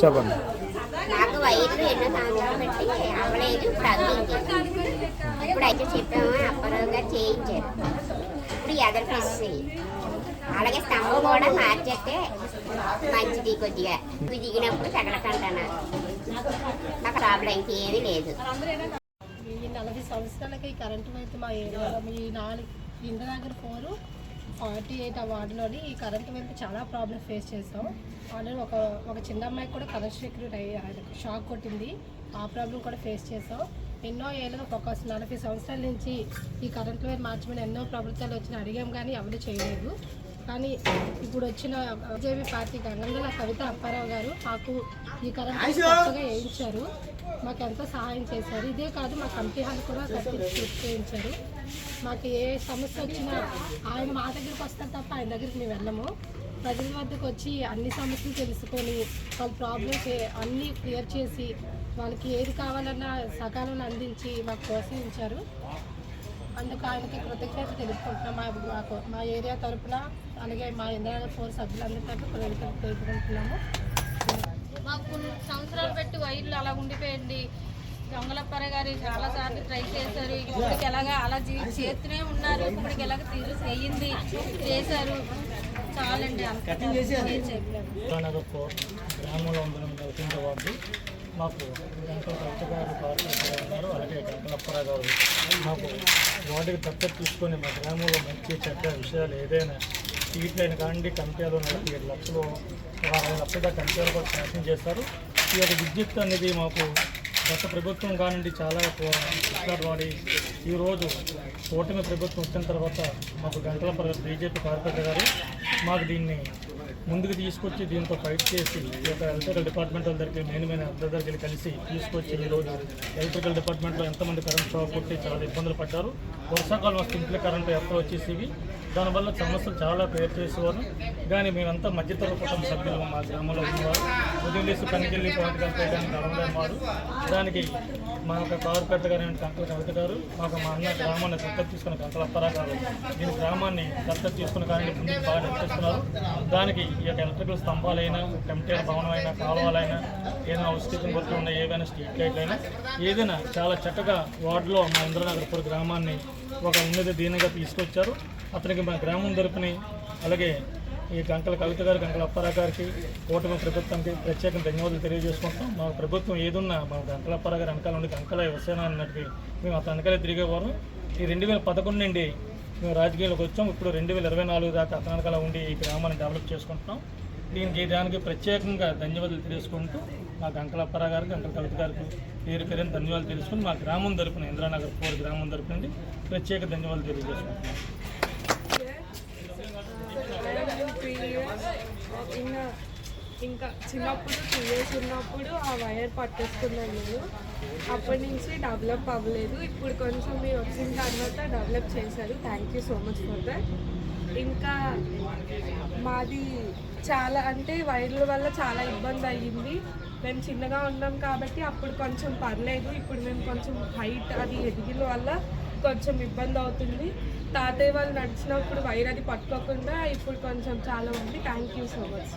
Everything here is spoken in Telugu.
చెప్పండి. నాకు వైర్లు ఎన్నో సంవత్సరాలు పెట్టి అవ్వలేదు ఇప్పుడు ఇప్పుడు అయితే చెప్పాము అప్పారావు గారు చేయించారు. ఇప్పుడు ఎదరు ప్రెస్ అలాగే స్తంభం కూడా మార్చేస్తే మంచిది కొద్దిగా. ఇవి దిగినప్పుడు తగలకంటాను. నాకు ప్రాబ్లం ఇంకేమీ లేదు. ఈ నలభై సంవత్సరాలకి కరెంటు అయితే మా ఏరియాలో ఈ నాలుగు ఇంద్రనగర్ ఫోర్ ఫార్టీ ఎయిట్ ఆ వార్డులోని ఈ కరెంటు వెళ్తే చాలా ప్రాబ్లమ్ ఫేస్ చేస్తాం ఆల్రెడీ ఒక ఒక చిన్న అమ్మాయికి కూడా కరెంట్ సెక్యూరిటీ అయ్యి షాక్ కొట్టింది. ఆ ప్రాబ్లం కూడా ఫేస్ చేస్తాం ఎన్నో ఏళ్ళలో ఒక నలభై సంవత్సరాల నుంచి ఈ కరెంట్ వైర్ మార్చమని ఎన్నో ప్రభుత్వాలు వచ్చిన అడిగాం కానీ ఎవరు చేయలేదు. కానీ ఇప్పుడు వచ్చిన బీజేపీ పార్టీ గంగంగల కవిత అప్పారావు గారు మాకు ఈ కరెంట్ కొత్తగా వేయించారు. మాకు ఎంతో సహాయం చేశారు. ఇదే కాదు మా కమిటీ హాల్ కూడా కట్టించి చేయించారు. మాకు ఏ సమస్య వచ్చినా ఆయన మా దగ్గరికి వస్తారు తప్ప ఆయన దగ్గరికి మేము వెళ్ళము. ప్రజల వద్దకు వచ్చి అన్ని సమస్యలు తెలుసుకొని వాళ్ళ ప్రాబ్లమ్స్ అన్నీ క్లియర్ చేసి వాళ్ళకి ఏది కావాలన్నా సకాలంలో అందించి మాకు ప్రోత్సహించారు. అందుకు ఆయనకి కృతజ్ఞత తెలుపుకుంటున్నాం. మా మాకు మా ఏరియా తరపున అలాగే మా ఇంద్రాల ఫోర్ సభ్యులందరి తరఫున కృతజ్ఞత తెలుపుకుంటున్నాము. మాకు కొన్ని సంవత్సరాలు పెట్టి వైర్లు అలా ఉండిపోయింది. దొంగలప్పర గారు చాలా సార్లు ట్రై చేశారు. ఇప్పటికి ఎలాగా అలా చేస్తూనే ఉన్నారు. ఇప్పటికి ఎలాగ తీరు అయ్యింది. చేశారు. చాలండి గ్రామంలో ఉందని వచ్చిన వార్డు మాకు గంటల కవిత గారు కార్పొరేటర్ ఉన్నారు. అలాగే అప్పారావు గారు మాకు వార్డుకి దత్తత తీసుకొని మా గ్రామంలో మంచి చెడ్డ విషయాలు ఏదైనా సీట్లు అయిన కానీ కంపెనీలో నలభై ఏడు లక్షలు అరవై లక్షల కంపెనీలు కూడా శాంక్షన్ చేస్తారు ఈ యొక్క విద్యుత్ అనేది మాకు గత ప్రభుత్వం కానివ్వండి చాలా పుస్తకాలు వాడి ఈరోజు కూటమి ప్రభుత్వం వచ్చిన తర్వాత మాకు గంటల బీజేపీ కార్పొరేటర్ గారు మాకు దీన్ని ముందుకు తీసుకొచ్చి దీంతో ఫైట్ చేసి ఎలక్ట్రికల్ డిపార్ట్మెంట్ వాళ్ళ దగ్గరికి మెయిన్ మెయిన్ అందరి దగ్గర కలిసి తీసుకొచ్చి ఈరోజు ఎలక్ట్రికల్ డిపార్ట్మెంట్లో ఎంతమంది కరెంట్ షాక్ కొట్టి చాలా ఇబ్బందులు పడ్డారు. వర్షాకాలం వస్తే ఇంట్లో కరెంట్ ఎక్కడ వచ్చేసేవి. దానివల్ల సమస్యలు చాలా క్రియేట్ చేసేవారు. కానీ మేమంతా మధ్యతరగతి కుటుంబ సభ్యులు మా గ్రామంలో ఉన్నవారు. ఉదయం లేసి పనికి వెళ్ళి పాయింట్ కలిపేయడానికి అడగలేని వారు. దానికి మా యొక్క కార్పొరేటర్ గారు కంకలు కలుగుతారు గారు మాకు మా అన్న గ్రామాన్ని దత్తత తీసుకున్న కంకలు అప్పరా గారు. దీని గ్రామాన్ని దత్తత తీసుకున్న కానీ ముందుకు బాగా నడిపిస్తున్నారు దానికి ఈ యొక్క ఎలక్ట్రికల్ స్తంభాలైనా కంప్యూటర్ భవనం అయినా కాలువలైనా ఏదైనా హౌస్ కీపింగ్ ఉన్న ఏవైనా స్ట్రీట్ లైట్లు అయినా ఏదైనా చాలా చక్కగా వార్డులో మా ఇంద్రనగర్పూర్ గ్రామాన్ని ఒక ఉన్నత దీనిగా తీసుకొచ్చారు. అతనికి మా గ్రామం తరపుని అలాగే ఈ గంకల కవిత గారు గంకల అప్పారావు గారికి కూటమి ప్రభుత్వానికి ప్రత్యేక ధన్యవాదాలు తెలియజేసుకుంటాం మా ప్రభుత్వం ఏదున్నా మా గంకల అప్పారావు గారు వెనకాల ఉండి గంకల వ్యవసాయం అన్నట్టు మేము అతని వెనకాలే తిరిగేవారు. ఈ రెండు వేల పదకొండు నుండి మేము రాజకీయాలకు వచ్చాం. ఇప్పుడు రెండు వేల ఇరవై నాలుగు దాకా అతని ఉండి ఈ గ్రామాన్ని డెవలప్ చేసుకుంటున్నాం. దీనికి దానికి ప్రత్యేకంగా ధన్యవాదాలు తెలుసుకుంటూ మా గంకల గారికి గంకల కవిత గారికి పేరు పేరుని ధన్యవాదాలు తెలుసుకుని మా గ్రామం తరపున ఇంద్రానగర్ ఫోర్ గ్రామం తరపునండి ప్రత్యేక ధన్యవాదాలు తెలియజేసుకుంటున్నాం త్రీ ఇయర్స్ ఇంకా ఇంకా చిన్నప్పుడు టూ ఇయర్స్ ఉన్నప్పుడు ఆ వైర్ పట్టేసుకున్నాను నేను. అప్పటి నుంచి డెవలప్ అవ్వలేదు. ఇప్పుడు కొంచెం మీరు వచ్చిన తర్వాత డెవలప్ చేశారు. Thank you so much for that ఇంకా మాది చాలా అంటే వైర్ల వల్ల చాలా ఇబ్బంది అయ్యింది. మేము చిన్నగా ఉన్నాం కాబట్టి అప్పుడు కొంచెం పర్లేదు. ఇప్పుడు మేము కొంచెం హైట్ అది ఎదిగిన వల్ల కొంచెం ఇబ్బంది అవుతుంది. తాతయ్య వాళ్ళు నడిచినప్పుడు వైర్ అది పట్టుకోకుండా ఇప్పుడు కొంచెం చాలా ఉంది. Thank you so much